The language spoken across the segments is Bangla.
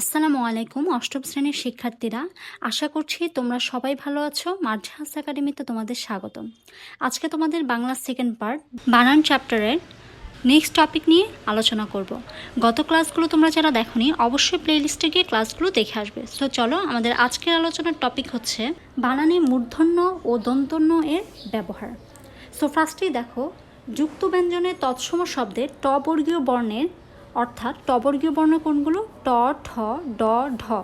আসসালামু আলাইকুম, অষ্টম শ্রেণির শিক্ষার্থীরা। আশা করছি তোমরা সবাই ভালো আছো। মার্ঝাস একাডেমিতে তোমাদের স্বাগতম। আজকে তোমাদের বাংলা সেকেন্ড পার্ট বানান চ্যাপ্টারের নেক্সট টপিক নিয়ে আলোচনা করব। গত ক্লাসগুলো তোমরা যারা দেখোনি, অবশ্যই প্লেলিস্টে গিয়ে ক্লাসগুলো দেখে আসবে। সো চলো, আমাদের আজকের আলোচনার টপিক হচ্ছে বানানে মূর্ধন্য ও দন্তন্য এর ব্যবহার। সো ফার্স্টেই দেখো, যুক্ত ব্যঞ্জনে তৎসম শব্দের ট বর্গীয় বর্ণের অর্থাৎ টবর্গীয় বর্ণ কোনগুলো ট, ঠ, ড, ঢ।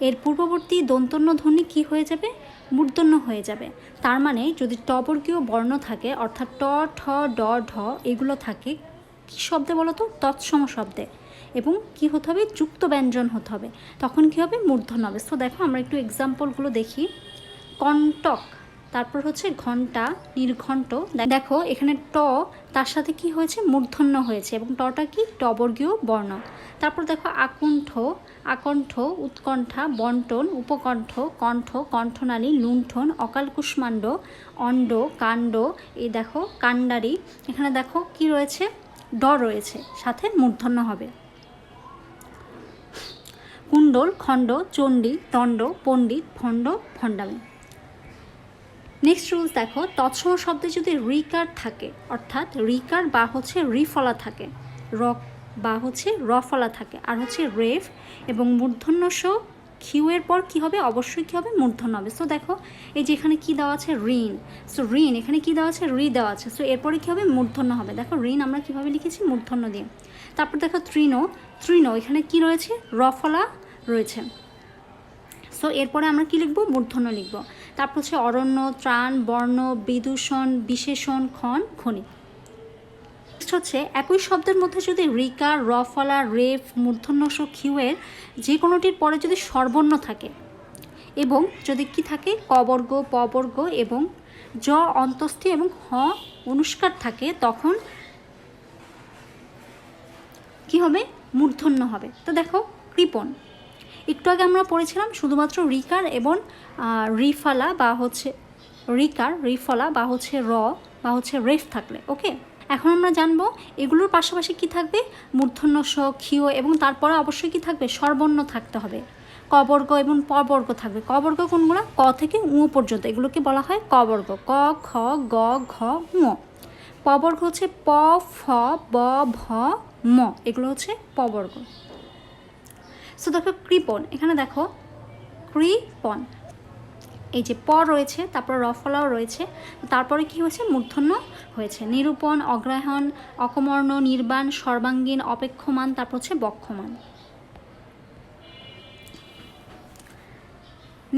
এর পূর্ববর্তী দন্তন্য ধ্বনি কি হয়ে যাবে? মূর্ধন্য হয়ে যাবে। তার মানে যদি টবর্গীয় বর্ণ থাকে, অর্থাৎ ট, ঠ, ড, ঢ, এগুলো থাকে, কি শব্দে বলো তো? তৎসম শব্দে। এবং কি হতে হবে? যুক্ত ব্যঞ্জন হতে হবে। তখন কি হবে? মূর্ধন্য হবে। সো দেখো, আমরা একটু এক্সাম্পলগুলো দেখি। কণ্টক। তারপর হচ্ছে ঘণ্টা, নির্ঘণ্ট। দেখো, এখানে ট, তার সাথে কি হয়েছে? মূর্ধন্য হয়েছে। এবং টটা কি? টবর্গীয় বর্ণ। তারপর দেখো, আকুণ্ঠ, আকণ্ঠ, উৎকণ্ঠা বন্টন উপকণ্ঠ, কণ্ঠ, কণ্ঠনালী, লুণ্ঠন অকাল কুষ্মাণ্ড অণ্ড, কাণ্ড, এই দেখো, কাণ্ডারি। এখানে দেখো, কি রয়েছে? ড রয়েছে। সাথে মূর্ধন্য হবে। কুণ্ডল, খণ্ড, চণ্ডী, দণ্ড, পণ্ডিত, ভণ্ড, ভণ্ডামী। নেক্সট রুলস দেখো, তৎসম শব্দে যদি রিকার থাকে, অর্থাৎ রিকার বা হচ্ছে রিফলা থাকে রক বা হচ্ছে রফলা থাকে, আর হচ্ছে রেফ এবং মূর্ধন্য সো খিউয়ের পর কি হবে? অবশ্যই কি হবে? মূর্ধন্য হবে। সো দেখো, এই যে এখানে কি দেওয়া আছে? ঋণ। সো ঋণ, এখানে কি দেওয়া আছে? রি দেওয়া আছে। সো এরপরে কি হবে? মূর্ধন্য হবে। দেখো, ঋণ আমরা কীভাবে লিখেছি? মূর্ধন্য দিয়ে। তারপর দেখো তৃণ। তৃণ, এখানে কি রয়েছে? রফলা রয়েছে। সো এরপরে আমরা কি লিখব? মূর্ধন্য লিখব। তারপর হচ্ছে অরণ্য, ত্রাণ, বর্ণ, বিদূষণ, বিশেষণ, ক্ষণ, খনি। হচ্ছে, একই শব্দের মধ্যে যদি রিকার রফলা, রেফ, মূর্ধন্যস খিউয়ের যে কোনোটির পরে যদি সর্বর্ণ থাকে এবং যদি কি থাকে? কবর্গ, পবর্গ এবং জ অন্তস্থি এবং হ অনুষ্কার থাকে, তখন কি হবে? মূর্ধন্য হবে। তো দেখো, কৃপণ। একটু আগে আমরা পড়েছিলাম শুধুমাত্র রিকার এবং রিফালা বা হচ্ছে, রিকার, রিফলা বা হচ্ছে র বা হচ্ছে রেফ থাকলে, ওকে? এখন আমরা জানব এগুলোর পাশাপাশি কি থাকবে? মূর্ধন্য স, ক্ষীয় এবং তারপরে অবশ্যই কি থাকবে? সর্বর্ণ থাকতে হবে। কবর্গ এবং পবর্গ থাকবে। কবর্গ কোনগুলো? ক থেকে উঁ পর্যন্ত। এগুলোকে বলা হয় কবর্গ। ক, খ, গ, ঘ, ঙ। পবর্গ হচ্ছে প, ফ, ব, ভ, ম। এগুলো হচ্ছে পবর্গ। সো দেখো কৃপণ এখানে দেখো কৃপণ এই যে প রয়েছে, তারপর রফলাও রয়েছে, তারপরে কি হয়েছে? মূর্ধন্য হয়েছে। নিরূপণ অগ্রহায়ণ অকমর্ণ, নির্বাণ, সর্বাঙ্গীন, অপেক্ষমান, তারপর হচ্ছে বক্ষমান।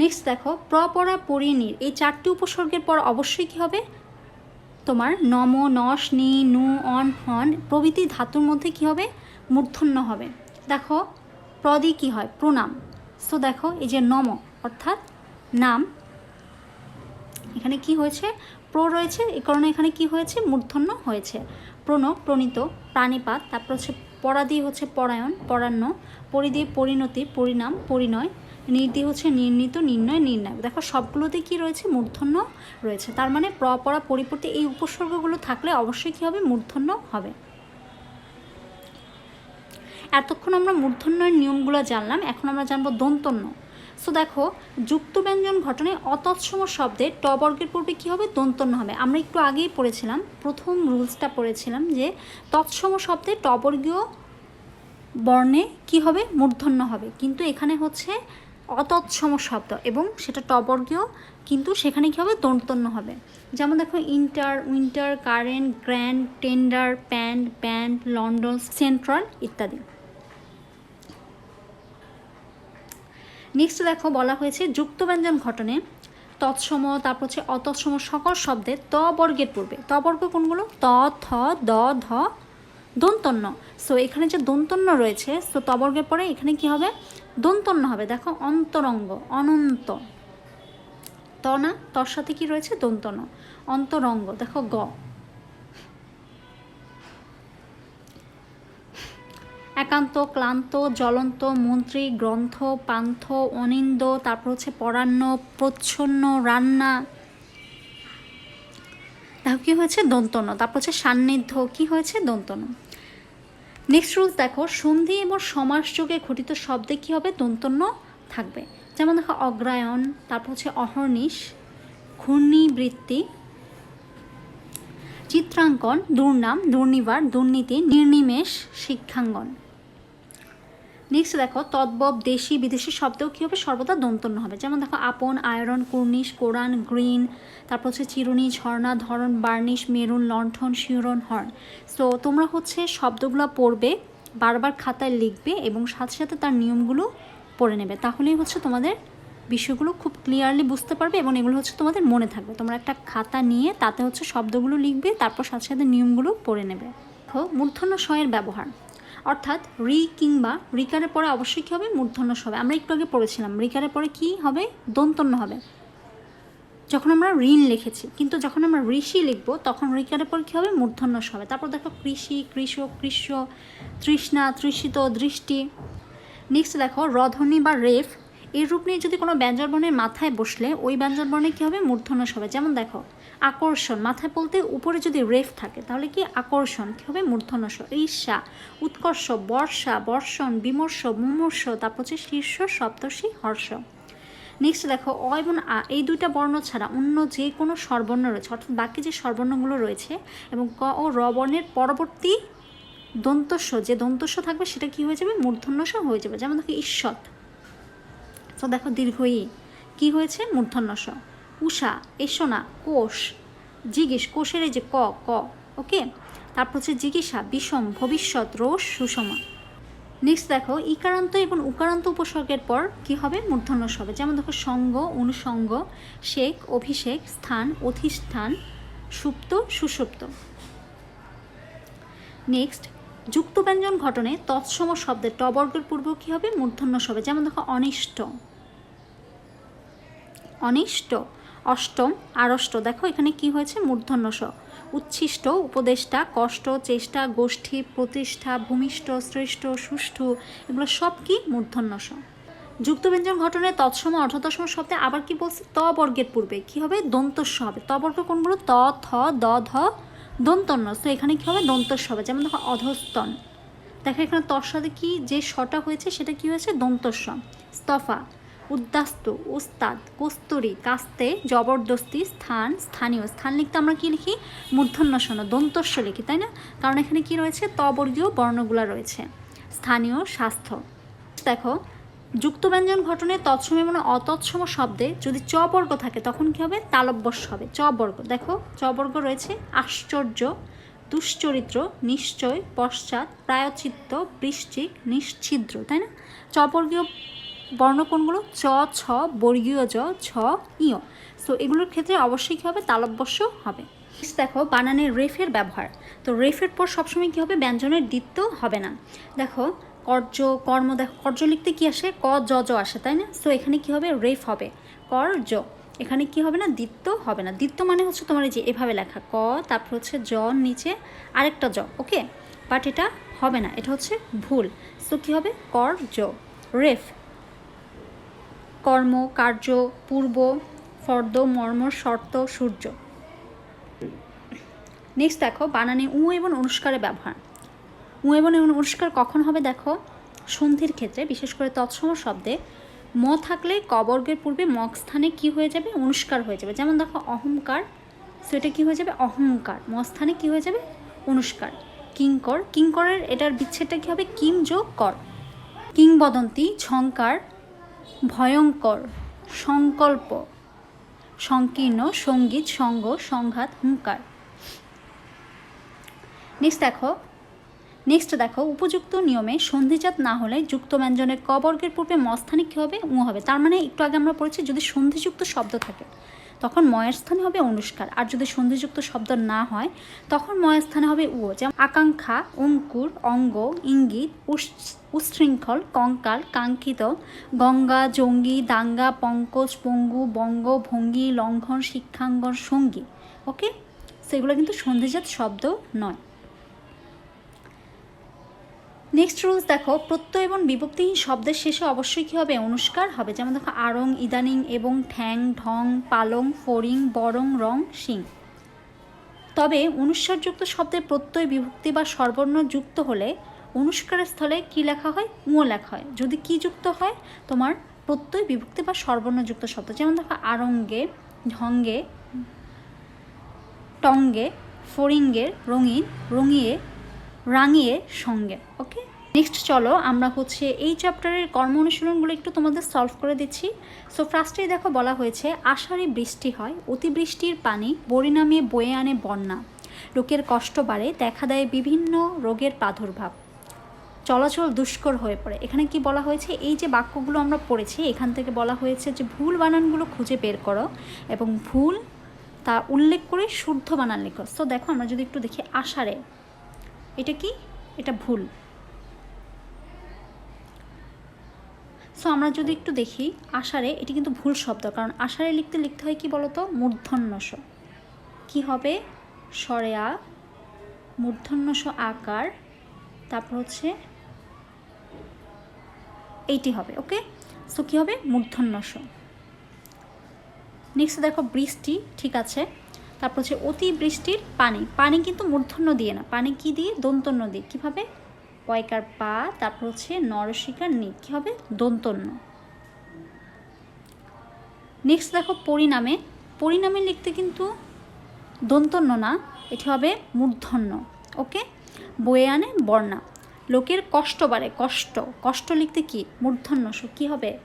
নেক্সট দেখো প্রপরা পরিণীর এই চারটি উপসর্গের পর অবশ্যই কি হবে? তোমার নম, নস, নি, নু, অন, হন প্রভৃতি ধাতুর মধ্যে কি হবে? মূর্ধন্য হবে। দেখো প্রদি কি হয়? প্রণাম। সো দেখো, এই যে নম, অর্থাৎ নাম। এখানে কি হয়েছে? প্র রয়েছে এই কারণে এখানে কি হয়েছে? মূর্ধন্য হয়েছে। প্রণ প্রণীত, প্রাণীপাত, তারপর হচ্ছে পরাদি হচ্ছে পরায়ণ, পরান্ন পরিদি পরিণতি, পরিণাম, পরিণয় নির্দি হচ্ছে নির্ণীত, নির্ণয় নির্ণয় দেখো, সবগুলোতে কি রয়েছে? মূর্ধন্য রয়েছে। তার মানে প্র, পরা, পরিপূর্তি এই উপসর্গগুলো থাকলে অবশ্যই কী হবে? মূর্ধন্য হবে। এতক্ষণ আমরা মূর্ধন্যের নিয়মগুলো জানলাম, এখন আমরা জানব দন্তন্য। সো দেখো যুক্ত ব্যঞ্জন ঘটনায় অতৎসম শব্দে ট বর্গের পূর্বে কী হবে? দন্তন্য হবে। আমরা একটু আগেই পড়েছিলাম, প্রথম রুলসটা পড়েছিলাম যে তৎসম শব্দে ট বর্গীয় বর্ণে কি হবে? মূর্ধন্য হবে। কিন্তু এখানে হচ্ছে অতৎসম শব্দ এবং সেটা টবর্গীয় কিন্তু সেখানে কী হবে? দন্তন্য হবে। যেমন দেখো, inter, winter, current, grand, tender pant band London, central ইত্যাদি। নেক্সট দেখো বলা হয়েছে যুক্ত ব্যঞ্জন ঘটনে তৎসম তারপর হচ্ছে অতৎসম সকল শব্দে ত বর্গের পূর্বে। ত বর্গ কোনগুলো? ত, থ, দ, ধ, দন্তন্য। সো এখানে যে দন্তন্য রয়েছে সো ত বর্গের পরে এখানে কি হবে? দন্তন্য হবে। দেখো, অন্তরঙ্গ, অনন্ত। ত না? তর সাথে কি রয়েছে? দন্তন্য। অন্তরঙ্গ। দেখো, গ। একান্ত, ক্লান্ত, জ্বলন্ত, মন্ত্রী, গ্রন্থ, পান্থ, অনিন্দ, তারপর হচ্ছে পরান্ন, প্রচ্ছন্ন, রান্না। দেখো কি হয়েছে? দন্তন্য তারপর হচ্ছে সান্নিধ্য। কি হয়েছে? দন্তন্য নেক্সট রুলস দেখো। সন্ধি এবং সমাসযোগে ঘটিত শব্দে কী হবে? দন্তন্য থাকবে। যেমন দেখো, অগ্রায়ণ, তারপর হচ্ছে অহর্নিশ, ঘূর্ণিবৃত্তি, চিত্রাঙ্কন, দুর্নাম, দুর্নিবার, দুর্নীতি, নির্নিমেষ, শিক্ষাঙ্গন। নেক্সট দেখো তদ্বব দেশি, বিদেশি শব্দও কী হবে? সর্বদা দন্তন্য হবে। যেমন দেখো, আপন, আয়রন, কুর্নিশ কোরআন গ্রিন, তারপর হচ্ছে চিরুনি, ঝর্ণা, ধরন, বার্নিশ, মেরুন, লণ্ঠন শিউরন হর্ন। সো তোমরা হচ্ছে শব্দগুলো পড়বে, বারবার খাতায় লিখবে এবং সাথে সাথে তার নিয়মগুলো পড়ে নেবে। তাহলেই হচ্ছে তোমাদের বিষয়গুলো খুব ক্লিয়ারলি বুঝতে পারবে এবং এগুলো হচ্ছে তোমাদের মনে থাকবে। তোমরা একটা খাতা নিয়ে তাতে হচ্ছে শব্দগুলো লিখবে, তারপর সাথে সাথে নিয়মগুলো পড়ে নেবে। মূর্ধন্য শয়ের ব্যবহার। অর্থাৎ রি কিংবা রিকারের পরে অবশ্যই কী হবে? মূর্ধন্য হবে। আমরা একটু আগে পড়েছিলাম, রিকারের পরে কি হবে? দন্তন্য হবে। যখন আমরা ঋণ লিখেছি, কিন্তু যখন আমরা ঋষি লিখব, তখন ঋকারের পর কী হবে? মূর্ধন্য হবে। তারপর দেখো কৃষি, কৃষক, কৃষ্য, তৃষ্ণা, তৃষিত, দৃষ্টি। নেক্সট দেখো রধনী বা রেফ এই রূপ নিয়ে যদি কোনো ব্যঞ্জনবর্ণের মাথায় বসলে, ওই ব্যঞ্জনবর্ণে কী হবে? মূর্ধন্য হবে যেমন দেখো, আকর্ষণ। মাথায় বলতে উপরে যদি রেফ থাকে, তাহলে কি আকর্ষণ? কী হবে? মূর্ধন্য ঈর্ষা, উৎকর্ষ, বর্ষা, বর্ষণ, বিমর্ষ, মুমূর্ষ, তারপর হচ্ছে শীর্ষ, সপ্তর্ষি, হর্ষ। নেক্সট দেখো, অ এবং আ, এই দুইটা বর্ণ ছাড়া অন্য যে কোনো স্বরবর্ণ রয়েছে, অর্থাৎ বাকি যে স্বরবর্ণগুলো রয়েছে এবং ক ও র বর্ণের পরবর্তী দন্তস্ব, যে দন্তস্ব থাকবে, সেটা কি হয়ে যাবে? মূর্ধন্যস হয়ে যাবে। যেমন দেখো ঈষৎ তো দেখো দীর্ঘই। কী হয়েছে? মূর্ধন্যস উষা এসোনা কোষ। জিজ্ঞেস, কোষের এই যে ক ক, ওকে? তারপর হচ্ছে জিজ্ঞাসা, বিষম, ভবিষ্যৎ, রোষ, সুষমা। নেক্সট দেখো, ইকারান্ত এবং উকারান্ত উপসর্গের পর কি হবে? মূর্ধন্যস হবে। যেমন দেখো, সঙ্গ, অনুসঙ্গ শেখ অভিষেক, স্থান, অধিষ্ঠান, সুপ্ত সুষুপ্ত নেক্সট যুক্ত ব্যঞ্জন ঘটনে তৎসম শব্দের টবর্গের পূর্ব কী হবে? মূর্ধন্য হবে যেমন দেখো, অনিষ্ট। অনিষ্ট, অষ্টম, আড়ষ্ট। দেখো, এখানে কি হয়েছে? মূর্ধন্য স উচ্ছিষ্ট, উপদেষ্টা, কষ্ট, চেষ্টা, গোষ্ঠী, প্রতিষ্ঠা, ভূমিষ্ঠ, শ্রেষ্ঠ, সুষ্ঠু, এগুলো সব কি? মূর্ধন্য স যুক্ত ব্যঞ্জন ঘটনায় তৎসম অর্ধতসম শব্দে আবার কি বলছে? ত বর্গের পূর্বে। কি হবে? দন্তস্ব হবে। ত বর্গ কোনগুলো ত, থ, দ, ধ দন্তন্য। তো এখানে কি হবে? দন্তস্ব যেমন দেখো, অধস্তন। দেখো, এখানে তর কি যে শটা হয়েছে, সেটা কি হয়েছে? দন্তস্ব। স্তফা। উদ্দাস্ত। উস্তাদ। কস্তুরি। কাস্তে। জবরদস্তি। স্থান। স্থানীয়। স্থান লিখতে আমরা কি লিখি? মূর্ধন্য শোনো দন্তস্ব লিখি, তাই না? কারণ এখানে কি রয়েছে? তবর্গীয় বর্ণগুলা রয়েছে। স্থানীয় স্বাস্থ্য। দেখো যুক্ত ব্যঞ্জন ঘটনে তৎসম এবং অতৎসম শব্দে যদি চ বর্গ থাকে, তখন কি হবে? তালব্যস্য হবে। চ বর্গ দেখো চ বর্গ রয়েছে আশ্চর্য, দুশ্চরিত্র, নিশ্চয়, পশ্চাৎ, প্রায়চিত্ত, বৃশ্চিক, নিশ্ছিদ্র, তাই না? চ বর্গীয় বর্ণ কোনগুলো? চ, ছ, বর্গীয় জ ছ ইয় তো এগুলোর ক্ষেত্রে অবশ্যই কী হবে? তালব্যস্য হবে। দেখো, বানানের রেফের ব্যবহার। তো রেফের পর সবসময় কী হবে? ব্যঞ্জনের দ্বিত্ব হবে না। দেখো কর্য, কর্ম দেখো, কর্য লিখতে কি আসে? ক, জ জ আসে, তাই না? সো এখানে কি হবে? রেফ হবে। কর জ এখানে কি হবে না? দ্বিত্ব হবে না। দ্বিত্ব মানে হচ্ছে তোমার এই যে এভাবে লেখা। ক, তারপর হচ্ছে জ, নিচে আরেকটা জ ওকে বাট এটা হবে না। এটা হচ্ছে ভুল। সো কী হবে? কর জ রেফ। কর্ম, কার্য, পূর্ব, ফর্দ, মর্ম, শর্ত, সূর্য। নেক্সট দেখো, বানানে উ এবং অনুষ্কারের ব্যবহার। এবং অনুষ্কার কখন হবে দেখো? সন্ধির ক্ষেত্রে, বিশেষ করে তৎসম শব্দে। ম থাকলে কবর্গের পূর্বে মগ স্থানে কি হয়ে যাবে? অনুষ্কার হয়ে যাবে। যেমন দেখো, অহংকার, সেটা কি হয়ে যাবে? অহংকার। ম স্থানে কি হয়ে যাবে? অনুষ্কার। কিঙ্কর। কিঙ্করের এটার বিচ্ছেদটা কী হবে? কিম যোগ কর। কিংবদন্তি ঝঙ্কার ভয়ঙ্কর, সংকল্প, সংকীর্ণ, সংগীত, সঙ্গ, সংঘাত হুঙ্কার নেক্সট দেখো নেক্সট দেখো, উপযুক্ত নিয়মে সন্ধিজাত না হলে যুক্ত ব্যঞ্জনের ক বর্গের পূর্বে মস্থানে কী হবে? উ হবে। তার মানে একটু আগে আমরা পড়েছি যদি সন্ধিযুক্ত শব্দ থাকে, তখন ময়ের স্থানে হবে অনুষ্কার। আর যদি সন্ধিযুক্ত শব্দ না হয়, তখন ময়ের স্থানে হবে উ যেমন আকাঙ্ক্ষা, অঙ্কুর, অঙ্গ, ইঙ্গিত উশৃঙ্খল কঙ্কাল, কাঙ্ক্ষিত, গঙ্গা, জঙ্গি, দাঙ্গা, পঙ্কজ, পঙ্গু, বঙ্গ, ভঙ্গি, লঙ্ঘন, শিক্ষাঙ্গন, সঙ্গী। ওকে সেগুলো কিন্তু সন্ধিজাত শব্দ নয়। নেক্সট রুলস দেখো, প্রত্যয় এবং বিভক্তিহীন শব্দের শেষে অবশ্যই কী হবে? অনুষ্কার হবে। যেমন দেখো, আড়ং, ইদানিং এবং ঠ্যাং, ঢং, পালং ফরিং বরং রং সিং তবে অনুস্বারযুক্ত শব্দের প্রত্যয়, বিভক্তি বা সর্বর্ণ যুক্ত হলে অনুষ্কারের স্থলে কি লেখা হয়? উঁ লেখা হয়। যদি কি যুক্ত হয়? তোমার প্রত্যয়, বিভক্তি বা সর্বর্ণযুক্ত শব্দ। যেমন দেখো আরঙ্গে ঢঙ্গে, টঙ্গে ফরিঙ্গের রঙিন, রঙিয়ে রাঙিয়ে সঙ্গে ওকে নেক্সট চলো, আমরা হচ্ছে এই চ্যাপ্টারের কর্ম অনুশীলনগুলো একটু তোমাদের সলভ করে দিচ্ছি। সো ফার্স্টেই দেখো বলা হয়েছে, আষাঢ়ে বৃষ্টি হয়, অতিবৃষ্টির পানি বড়ি নামিয়ে বয়ে আনে বন্যা। লোকের কষ্ট বাড়ে, দেখা দেয় বিভিন্ন রোগের প্রাদুর্ভাব। চলাচল দুষ্কর হয়ে পড়ে। এখানে কি বলা হয়েছে? এই যে বাক্যগুলো আমরা পড়েছি, এখান থেকে বলা হয়েছে যে ভুল বানানগুলো খুঁজে বের করো এবং ভুল তা উল্লেখ করে শুদ্ধ বানান লেখো। তো দেখো, আমরা যদি একটু দেখি, আষাঢ়ে এটা কি? এটা ভুল। সো আমরা যদি একটু দেখি, আষাঢ়ে এটি কিন্তু ভুল শব্দ, কারণ আষাঢ়ে লিখতে লিখতে হয় কি বলতো? মূর্ধন্য মূর্ধন্যস। কি হবে? সরে আ মূর্ধন্যস আকার, তারপর হচ্ছে এইটি হবে ওকে সো কী হবে? মূর্ধন্য মূর্ধন্যস। নেক্সট দেখো, বৃষ্টি, ঠিক আছে? তারপর হচ্ছে অতি বৃষ্টির পানি। পানি কিন্তু মূর্ধন্য দিয়ে না। পানি কি দিয়ে? দন্তন্য দিয়ে। কীভাবে? পয়কার পা, তারপর হচ্ছে নরসিকার নি কী হবে? দন্তন্য। নেক্সট দেখো পরিণামে। পরিণামে লিখতে কিন্তু দন্তন্য না। এটি হবে মূর্ধন্য। ওকে বয়ে আনে বর্ণা। লোকের কষ্ট বাড়ে। কষ্ট। কষ্ট লিখতে কি? মূর্ধন্যস কী হবে?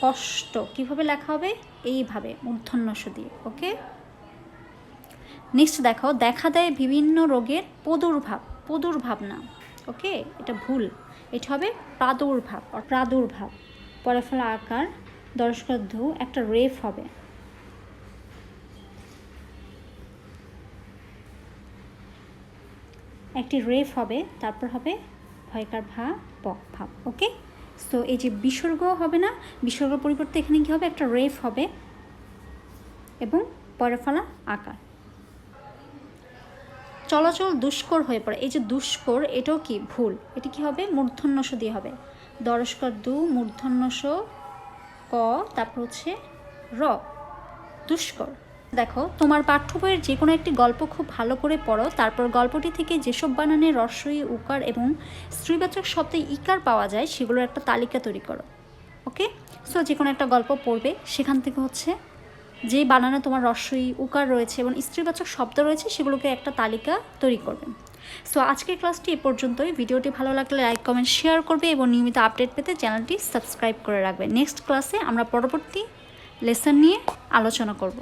কষ্ট। কীভাবে লেখা হবে? এইভাবে। মূর্ধন্যস দিয়ে। ওকে নেক্সট দেখো, দেখা দেয় বিভিন্ন রোগের প্রদুর্ভাব প্রদুর্ভাব না ওকে? এটা ভুল। এটা হবে প্রাদুর্ভাব আর প্রাদুর্ভাব। পরে ফেলা আকার, দর্শক ধু একটা রেফ হবে। একটি রেফ হবে, তারপর হবে ভয়কার ভা পক ভাব, ওকে? সো, এই যে বিসর্গ হবে না, বিসর্গ পরিবর্তে এখানে কী হবে? একটা রেফ হবে। এবং পরে ফেলা আকার। চলাচল দুষ্কর হয়ে পড়ে। এই যে দুষ্কর, এটাও কি ভুল? এটি কি হবে? মূর্ধন্যস দিয়ে হবে। দরস্কর দু, মূর্ধন্যস ক, তারপর হচ্ছে র। দুষ্কর। দেখো, তোমার পাঠ্য বইয়ের যে কোনো একটি গল্প খুব ভালো করে পড়ো। তারপর গল্পটি থেকে যেসব বানানে রস্বই উকার এবং স্ত্রীবাচক শব্দে ইকার পাওয়া যায়, সেগুলোর একটা তালিকা তৈরি করো। ওকে? সো যে কোনো একটা গল্প পড়বে, সেখান থেকে হচ্ছে যে বানানো তোমার রসই উকার রয়েছে এবং স্ত্রীবাচক শব্দ রয়েছে, সেগুলোকে একটা তালিকা তৈরি করবে সো আজকের ক্লাসটি এ পর্যন্তই। ভিডিওটি ভালো লাগলে লাইক, কমেন্ট, শেয়ার করবে এবং নিয়মিত আপডেট পেতে চ্যানেলটি সাবস্ক্রাইব করে রাখবে। নেক্সট ক্লাসে আমরা পরবর্তী লেসন নিয়ে আলোচনা করব।